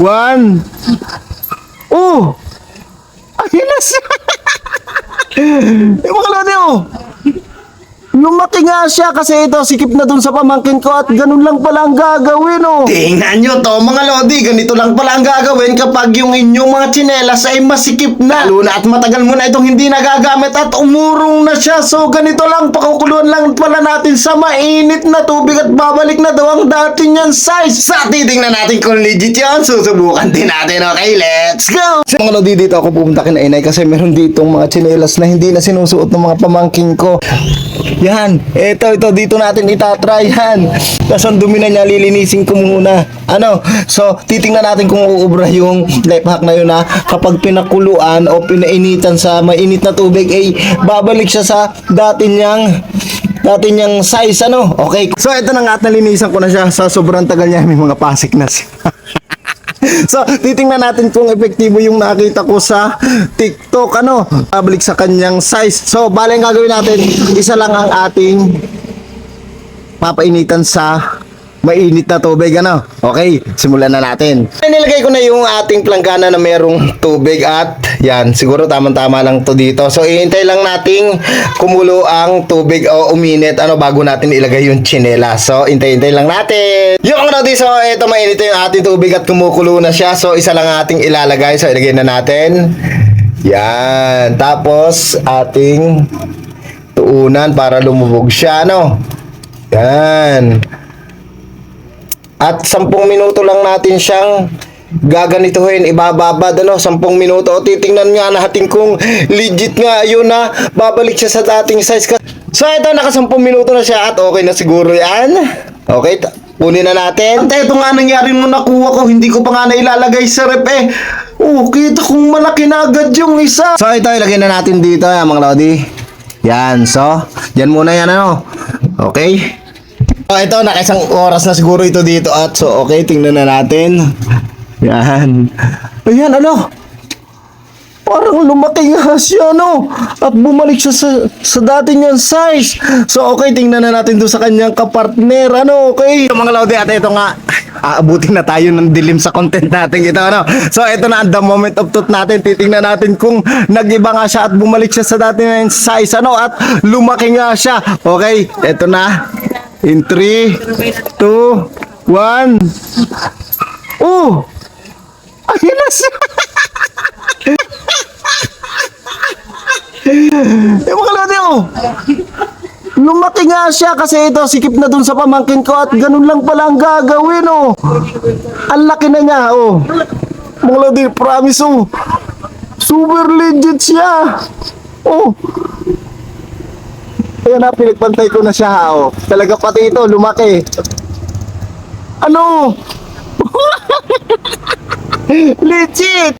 one. Oh! Na siya! Yung mga lodi, oh! Lumaki nga siya kasi ito, sikip na dun sa pamangkin ko at ganun lang pala ang gagawin, oh! Tingnan nyo to mga lodi, ganito lang pala ang gagawin kapag yung inyong mga tsinelas ay masikip na. Lalo na at matagal mo na itong hindi nagagamit at umurong na siya. So ganito lang, pakukuluan lang pala natin sa mainit na tubig at babalik na daw ang dati niyan size. Sa titingnan natin kung legit yun, susubukan din natin. Okay, let's go! Sa mga lodi dito ako pupunta kina inay kasi meron ditong mga tsinelas na hindi na sinusuot ng mga pamangkin ko. Yan, ito, ito, dito natin itatry yan. Tapos ang dumi na niya, lilinisin ko muna. Ano, so titingnan natin kung uubra yung life hack na yun na kapag pinakuluan o pinainitan sa mainit na tubig, ay babalik siya sa dati niyang dati niyang size, ano? Okay. So ito na nga at nalinisan ko na siya sa sobrang tagal niya, may mga pasik na siya. So, titingnan natin kung epektibo yung nakita ko sa TikTok, ano, pabalik sa kanyang size. So, bale ang gagawin natin, isa lang ang ating papainitan sa mainit na tubig, ano? Okay, simulan na natin. Nilagay ko na yung ating planggana na merong tubig at yan, siguro tamang-tama lang to dito. So, ihintay lang nating kumulo ang tubig o uminit ano bago natin ilagay yung chinela. So, hintay-hintay lang natin. Yung di, so ito mainit yung ating tubig at kumukulo na siya. So, isa lang ang ating ilalagay. So, ilagay na natin. Yan. Tapos, ating tuunan para lumubog siya, ano? Yan. At 10 minuto lang natin siyang gaganituhin, ibababad, ano, 10 minuto. O titingnan nga natin kung legit nga yun na babalik siya sa dating size. Ka- So ito, naka 10 minuto na siya at okay na siguro yan. Okay, kunin na natin. At eto nga nangyari nung nakuha ko, hindi ko pa nga nailalagay sa rep eh. Oh, kita kong malaki na agad yung isa. So ito, ilagay na natin dito, yan, mga lodi. Yan, so, yan muna yan, ano. Okay? So ito, naka isang oras na siguro ito dito at so okay, tingnan na natin. Yan. Ayan, ano? Parang lumaki nga siya, no? At bumalik siya sa, sa dati niyang size. So, okay, tingnan na natin doon sa kanyang kapartner, ano, okay? So, mga lodi, at ito nga, aabutin na tayo ng dilim sa content natin ito, ano? So, ito na, the moment of truth natin. Titingnan natin kung nag-iba nga siya at bumalik siya sa dati niyang size, ano? At lumaki nga siya. Okay, ito na. In 3, 2, 1. Oh! Ayun na siya! Mga lodi, oh! Lumaki nga siya kasi ito, sikip na dun sa pamangkin ko at ganun lang pala ang gagawin, oh! Ang laki na niya, oh! Mga lodi, promise, oh! Super legit siya! Oh! Ayan na, pinagpantay ko na siya, oh! Talaga pati ito, lumaki! Ano? Legit!